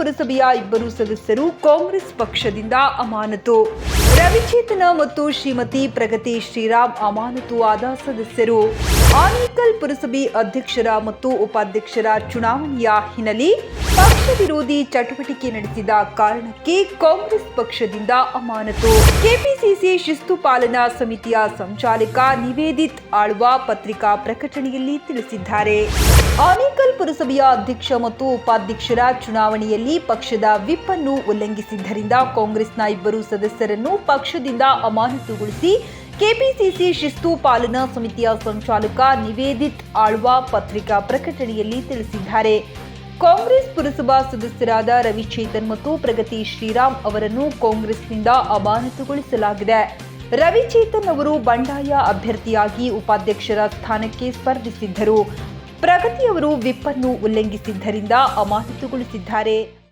ಪುರಸಭೆಯ ಇಬ್ಬರು ಸದಸ್ಯರು ಕಾಂಗ್ರೆಸ್ ಪಕ್ಷದಿಂದ ಅಮಾನತು. ರವಿಚೇತನ ಮತ್ತು ಶ್ರೀಮತಿ ಪ್ರಗತಿ ಶ್ರೀರಾಮ್ ಅಮಾನತು ಆದ ಸದಸ್ಯರು. ಆನೇಕಲ್ ಪುರಸಭೆ ಅಧ್ಯಕ್ಷರ ಮತ್ತು ಉಪಾಧ್ಯಕ್ಷರ ಚುನಾವಣೆಯ ಹಿನ್ನೆಲೆ ಪಕ್ಷ ವಿರೋಧಿ ಚಟುವಟಿಕೆ ನಡೆಸಿದ ಕಾರಣಕ್ಕೆ ಕಾಂಗ್ರೆಸ್ ಪಕ್ಷದಿಂದ ಅಮಾನತು. ಕೆಪಿಸಿಸಿ ಶಿಸ್ತು ಪಾಲನಾ ಸಮಿತಿಯ ಸಂಚಾಲಕ ನಿವೇದಿತ್ ಆಳ್ವ ಪತ್ರಿಕಾ ಪ್ರಕಟಣೆಯಲ್ಲಿ ತಿಳಿಸಿದ್ದಾರೆ. ಆನೇಕಲ್ ಪುರಸಭೆಯ ಅಧ್ಯಕ್ಷ ಮತ್ತು ಉಪಾಧ್ಯಕ್ಷರ ಚುನಾವಣೆಯಲ್ಲಿ ಪಕ್ಷದ ವಿಪ್ ಅನ್ನು ಉಲ್ಲಂಘಿಸಿದ್ದರಿಂದ ಕಾಂಗ್ರೆಸ್ನ ಇಬ್ಬರು ಸದಸ್ಯರನ್ನು ಪಕ್ಷದಿಂದ ಅಮಾನತುಗೊಳಿಸಿ ಕೆಪಿಸಿಸಿ ಶಿಸ್ತು ಪಾಲನಾ ಸಮಿತಿಯ ಸಂಚಾಲಕ ನಿವೇದಿತ್ ಆಳ್ವಾ ಪತ್ರಿಕಾ ಪ್ರಕಟಣೆಯಲ್ಲಿ ತಿಳಿಸಿದ್ದಾರೆ. ಕಾಂಗ್ರೆಸ್ ಪುರಸಭಾ ಸದಸ್ಯರಾದ ರವಿಚೇತನ್ ಮತ್ತು ಪ್ರಗತಿ ಶ್ರೀರಾಮ್ ಅವರನ್ನು ಕಾಂಗ್ರೆಸ್ನಿಂದ ಅಮಾನತುಗೊಳಿಸಲಾಗಿದೆ. ರವಿಚೇತನ್ ಅವರು ಬಂಡಾಯ ಅಭ್ಯರ್ಥಿಯಾಗಿ ಉಪಾಧ್ಯಕ್ಷರ ಸ್ಥಾನಕ್ಕೆ ಸ್ಪರ್ಧಿಸಿದ್ದರು. ಪ್ರಗತಿಯವರು ವಿಪ್ ಅನ್ನು ಉಲ್ಲಂಘಿಸಿದ್ದರಿಂದ ಅಮಾನತುಗೊಳಿಸಿದ್ದಾರೆ.